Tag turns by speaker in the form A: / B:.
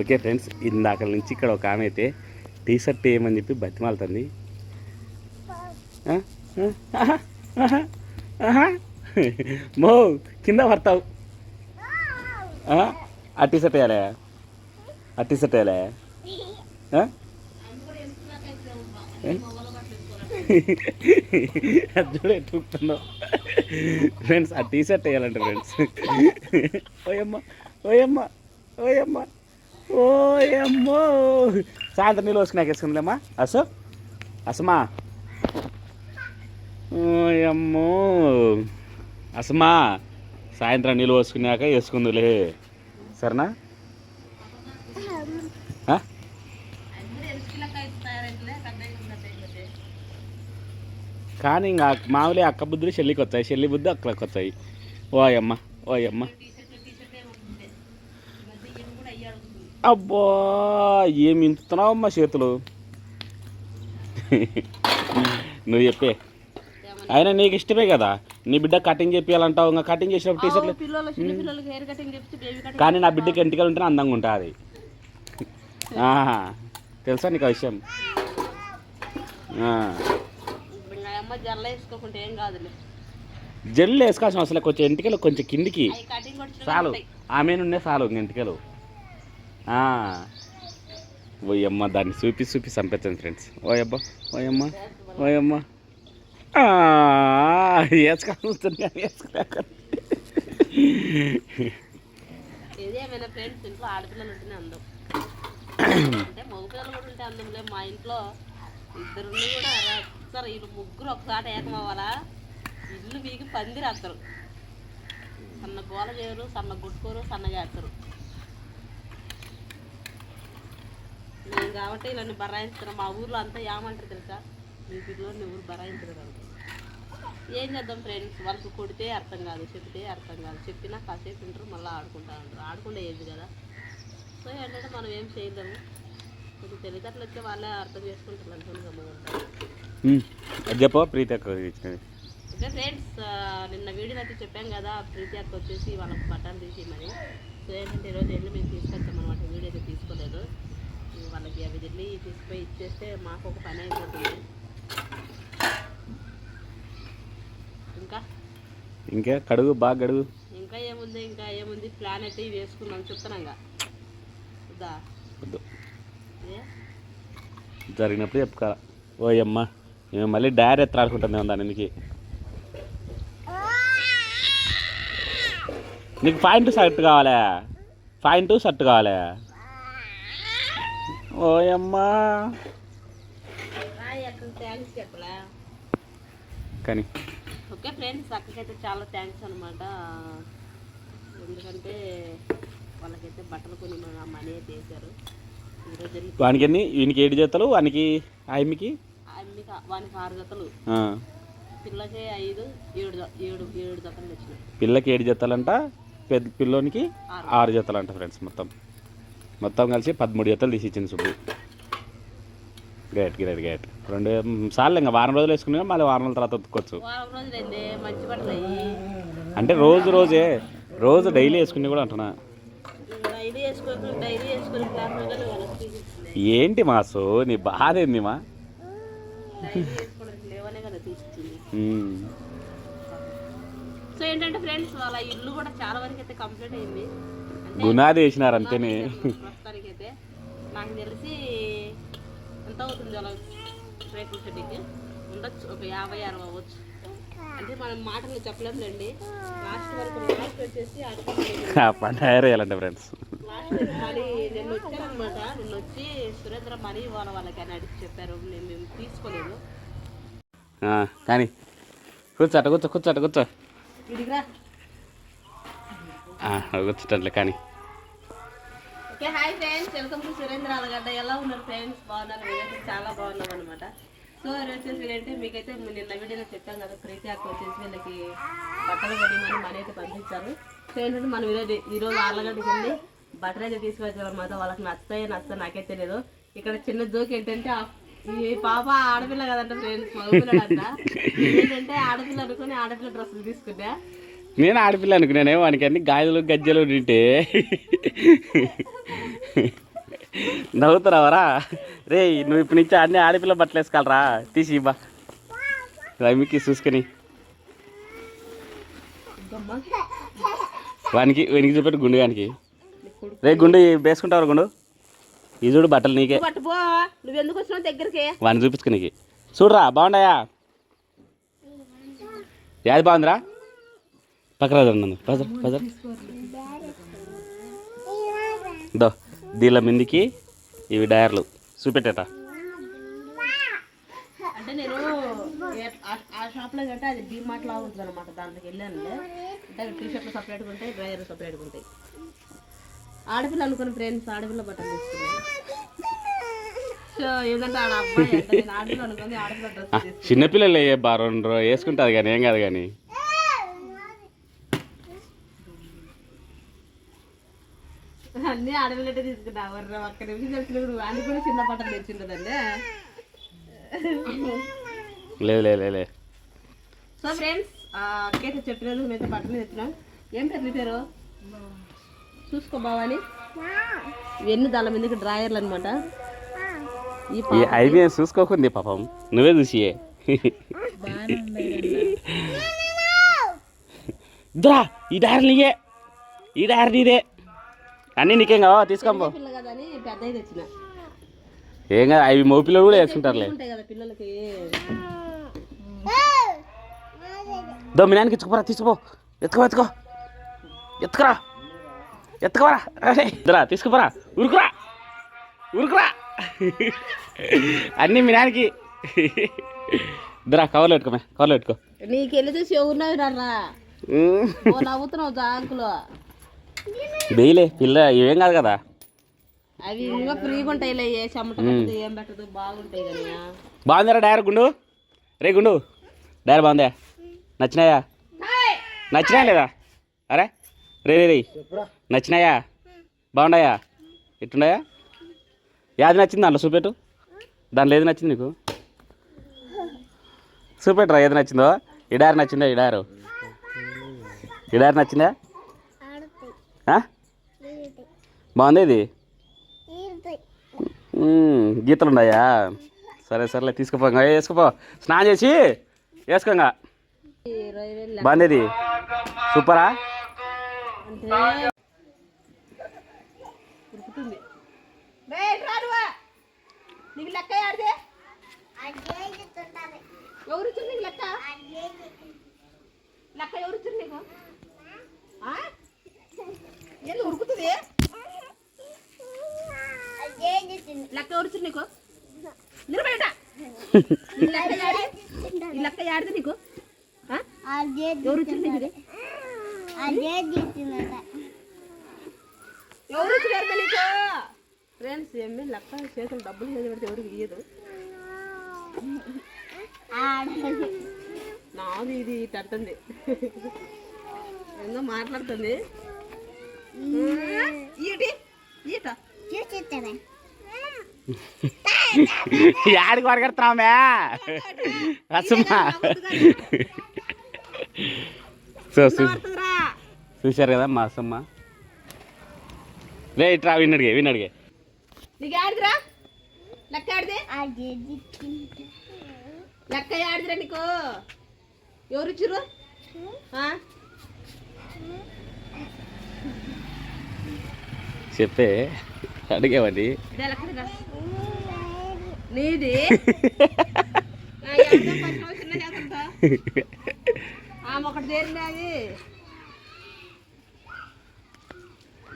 A: Okay friends ఇందాక నుంచి ఇక్కడ ఒక ఆమె అయితే టీ షర్ట్ వేయమని చెప్పి బతిమాలుతుంది. మో కింద పడతావు. ఆ? టీ షర్ట్ వేయాలే. ఆ టీ షర్ట్ వేయాలే చూడే అది ఫ్రెండ్స్ ఆ టీ షర్ట్ వేయాలంటే ఫ్రెండ్స్. ఓయమ్మ ఓయమ్మ ఓయమ్మ. ఓయమ్మో సాయంత్రం నీళ్ళు వేసుకున్నాక వేసుకుందిలేమ్మా. అసో అసమా. ఓయమ్మో అసమా సాయంత్రం నీళ్ళు పోసుకున్నాక వేసుకుందిలే. సరేనా? కానీ ఇంకా మామూలు అక్క బుద్ధులు చెల్లికి వస్తాయి చెల్లి బుద్ధి అక్కడికి వస్తాయి. ఓయమ్మ ఓయమ్మ అబ్బా ఏమి ఇంతున్నావు అమ్మా చేతులు? నువ్వు చెప్పే. అయినా నీకు ఇష్టమే కదా? నీ బిడ్డ కటింగ్ చేపియాలంటావు ఇంకా కటింగ్ చేసినప్పుడు టీ షర్ట్లు
B: పిల్లలు చిన్న పిల్లలకి హెయిర్ కటింగ్ చెప్తే బేబీ కటింగ్
A: కానీ నా బిడ్డకి ఎంటికలు ఉంటేనే అందంగా ఉంటుంది. తెలుసా నీకు ఆ విషయం?
B: జల్ల
A: వేసుకోవాల్సిన అవసరం లేదు. కొంచెం ఎంటికలు కొంచెం కిందికి. చాలు. ఆమె నుండే చాలు ఇంక ఎంటికలు. ఓయమ్మ దాన్ని చూపి చూపి చంపేస్తాను ఫ్రెండ్స్ ఓయబ్బా ఓయమ్మ ఓయమ్మ. ఆ, వేసుకోవాల్సింది కానీ
B: ఏదేమైనా ఫ్రెండ్స్ ఇంట్లో ఆడపిల్లలు ఉంటేనే అందం. అంటే మగపిల్లలు కూడా ఉంటే అందంలే మా ఇంట్లో ఇద్దరు కూడా రాస్తారు వీళ్ళు ముగ్గురు ఒకసారి ఏకమవ్వాలా? ఇల్లు మీకు పంది రాస్తారు సన్న గోల చేయరు సన్న గుట్టుకోరు సన్నగా వేస్తారు నేను కాబట్టి ఇలా బరాయిస్తున్నాను మా ఊర్లో అంతా ఏమంటారు తెలుసా? మీ పిల్లలు ఊరు బరాయించరు కదా ఏం చేద్దాం ఫ్రెండ్స్? వాళ్ళకి కొడితే అర్థం కాదు చెప్తే అర్థం కాదు. చెప్పినా కాసేపు ఉంటారు మళ్ళీ ఆడుకుంటా ఉంటారు. ఆడుకునే ఏది కదా. సో ఏంటంటే మనం ఏం చేయలేము. కొంచెం తెలివితేటలు వచ్చే వాళ్ళే అర్థం చేసుకుంటారు అనుకుని గమ్ముకుంటారు
A: ప్రీతి
B: ఓకే ఫ్రెండ్స్ నిన్న వీడియో అయితే చెప్పాం కదా ప్రీతి అక్క వచ్చేసి వాళ్ళకి బట్టలు తీసేయమని. సో ఏంటంటే ఈరోజు వెళ్ళి మేము తీసుకొచ్చామన్నమాట వీడియో అయితే తీసుకోలేదు. వాళ్ళకి అవి వెళ్ళి తీసుకుపోయి ఇచ్చేస్తే మాకు ఒక పని అయిపోతుంది. ఇంకా?
A: ఇంకా కడుగు బాగా కడుగు.
B: ఇంకా ఏముంది? ఇంకా ఏముంది? ప్లాన్ అయితే వేసుకున్నాం చెప్తున్నాగా వద్దా?
A: జరిగినప్పుడు చెప్పుకోరా ఓయమ్మ మేము మళ్ళీ డైరీ ఎత్త ఆడుకుంటుంది దాని నీకు పాయింట్ షర్ట్ కావాలా. పాయింట్ షర్ట్ కావాలా. ఓయమ్మా కానీ
B: ఓకే ఫ్రెండ్స్ అక్కకైతే చాలా థ్యాంక్స్ అనమాట ఎందుకంటే వాళ్ళకైతే బట్టలు కొని మన అయితే వేశారు.
A: వానికి ఎన్ని? వీనికి ఏడు జతలు వానికి ఆయమ్మికి?
B: వానికి ఆరు జతలు. పిల్లకి ఐదు ఏడు ఏడు ఏడు జతలు తెచ్చినాయి
A: పిల్లకి ఏడు జతలంట పెద్ద పిల్లోనికి
B: ఆరు.
A: ఆరు జతలు అంట ఫ్రెండ్స్ మొత్తం. మొత్తం కలిసి పదమూడు జతలు తీసి ఇచ్చింది సుబ్బు. గ్రేట్ గ్రేట్ గ్రేట్ రెండు సార్లు ఇంకా వారం రోజులు వేసుకున్నా మళ్ళీ వారం రోజుల తర్వాత ఉతుక్కోవచ్చు అంటే రోజు రోజే రోజు డైలీ వేసుకుని కూడా అంటున్నా. ఏంటి మాసు? నీ బాధ ఏంది మా.
B: సో ఏంటంటే ఫ్రెండ్స్ వాళ్ళ ఇల్లు కూడా చాలా వరకు అయితే కంప్లీట్ అయింది.
A: గునాది వేసినారు అంతేనే.
B: ప్రస్తుతానికి అయితే నాకు తెలిసి ఎంత అవుతుంది అలా రేకుల ఉండొచ్చు ఒక యాభై అరవై అవ్వచ్చు. అంటే మనం మాటలు చెప్పలేములేండి. లాస్ట్ వరకు లాస్ట్ వచ్చేసి
A: తయారు చేయాలంటే ఫ్రెండ్స్.
B: మనీ నిన్న వచ్చారనమాట నిన్న వచ్చి సురేంద్ర మనీ ఇవ్వాలి వాళ్ళకి అని అడిగి చెప్పారు. నేను మేము తీసుకోలేదు.
A: కానీ కూర్చో అట్ట కూర్చో కూర్చో అట్ట కూర్చో. కూర్చోటట్లే కానీ.
B: Friends welcome to Surendra Allagadda ఎలా ఉన్నారు ఫ్రెండ్స్ బాగున్నారు మేమైతే చాలా బాగున్నాం అనమాట సో వచ్చేసి ఏంటంటే మీకైతే నిన్న వీడియోలో చెప్పాం కదా ప్రీతి అక్క వచ్చేసి వీళ్ళకి బట్టలు కొనిమని మనీ అయితే పంపించారు. సో ఏంటంటే మనం ఈరోజు ఈరోజు ఆర్లగడ్డకి వెళ్ళి బట్టలు అయితే తీసుకొచ్చాం అనమాట వాళ్ళకి నచ్చాయో నచ్చా నాకే తెలియదు ఇక్కడ చిన్న జోక్ ఏంటంటే ఈ పాప ఆడపిల్ల కదంట ఫ్రెండ్స్ మగపిల్లడంట ఏంటంటే ఆడపిల్ల అనుకుని ఆడపిల్ల డ్రెస్సులు తీసుకున్నా
A: నేను ఆడపిల్ల అనుకున్నానే వానికి అన్ని గాజులు గజ్జలు ఉంటే నవ్వుతున్నావరా? రే నువ్వు ఇప్పుడు నుంచి అన్ని ఆడపిల్ల బట్టలు వేసుకోవాలరా. తీసి ఇవ్వా రమికి చూసుకొని. వానికి వెనికి చూపెట్టు గుండు గానికి రే గుండు వేసుకుంటావు గుండు? ఈ చూడు బట్టలు నీకే.
B: నువ్వు పట్టుపో నువ్వు ఎందుకు వచ్చినావు దగ్గరికి?
A: వాడిని చూపించుకో నీకు. చూడరా బాగున్నాయా యాది బాగుందిరా? పక్కన నన్ను పజర్ దో. దీళ్ళ మిందికి ఇవి డయర్లు చూపెట్టేట.
B: అంటే నేను ఆ- షాప్లో కంటే అది డీ మార్ట్ లాగా ఉంటుంది అనమాట దాంట్లోకి వెళ్ళాను అంటే టీ షర్ట్లు సపరేట్గా ఉంటాయి డ్రైయర్ సపరేట్గా ఉంటాయి. ఆడపిల్ల అనుకుని ఫ్రెండ్స్ ఆడపిల్ల బట్టలు తీసుకున్నాను సో ఏంటంటే ఆడ అబ్బాయి ఆడపిల్ల అనుకుని ఆడపిల్ల డ్రెస్
A: చిన్నపిల్లలు ఏ బా రెండు రో- వేసుకుంటుంది కానీ ఏం కాదు కానీ.
B: అన్నీ ఆడపిల్లటే తీసుకున్నా వర్ర ఒక్క నిమిషం తెలిసినప్పుడు వాడిని కూడా చిన్న బట్టలు తెచ్చిండదండి
A: లేదు లేదు
B: సో ఫ్రెండ్స్ అక్కైతే చెప్పినది మేమైతే బట్టలు తెచ్చినాం. ఏం పేరు నీ పేరు? చూసుకో బావని. ఇవన్నీ దాని మీదకి డ్రాయర్లు అనమాట
A: ఐదు చూసుకోకుంది పాపం? నువ్వే చూసి దురా ఈ నీకే ఈ డైర్ నీదే. అన్నీ నీకేం కావా? తీసుకోపో. ఏం కాదు అవి మగ పిల్లలు కూడా వేసుకుంటారులే. దో నాన్నకి ఎత్తుకుపోరా తీసుకోపో. ఎత్తుకో ఎత్తుకో. ఎత్తుకురా. ఎత్తుకోరా దురా తీసుకుపోరా. ఉరుకురా. ఉరుకురా. అన్నీ మీ నాన్నకి. దురా కవర్లో పెట్టుకోమే కవర్లో పెట్టుకో.
B: నీకు వెళ్ళి చూసి ఎవరున్నావు రా నవ్వుతున్నావు జాంకులో.
A: బెయిలే పిల్ల ఏం కాదు కదా?
B: అవి ఇంకా ఫ్రీగా ఉంటాయిలే ఏ చెమట పెట్టదు ఏం పెట్టదు బాగుంటాయి కదా.
A: బాగుందిరా డైర్ గుండు? రే గుండు డైర్ బాగుందా? నచ్చినాయా? నచ్చినాయా లేదా? అరే రే రే రే. నచ్చినాయా? బాగున్నాయా ఎట్టున్నాయా యాది నచ్చింది దాంట్లో చూపెట్టు దాంట్లో ఏది నచ్చింది నీకు? చూపెట్టురా ఏది నచ్చిందో. ఈ డైర్ నచ్చిందా ఈ డైరు? ఈ డైర్ నచ్చిందా? బాగుంది ఇది? గీతలు ఉన్నాయా? సరే సరేలే తీసుకుపో ఇంకా. వేసుకుపో. స్నానం చేసి వేసుకోంగా బాగుంది సూపరా?
B: ఎవరు లెక్క? లెక్క ఎవరు నీకు? ఏంది ఉరుకుతుంది? లెక్క ఇచ్చారు నీకు? నిలబడట ఈ లెక్క ఆడితే నీకు? ఎవరు నీకు? ఎవరు ఫ్రెండ్స్ ఏమి లెక్క? చేతులు డబ్బులు చేసి పెడితే ఎవరికి ఇయ్యదు. నాది ఇది ఇటు అంటుంది ఏందో మాట్లాడుతుంది.
A: యాడికి వరగడుతున్నామే సో
B: పడుతుందిరా
A: చూశారు కదా మా అసమ్మ రే ఇట్రా విన్నడిగే విన్నడిగే.
B: నీకు ఆడిదిరా లెక్క ఆడిదిరా నీకు? ఎవరు ఇచ్చిర్రు ఆ?
A: చెప్పే
B: లెక్కదిరా. నీది? ఒకటి అది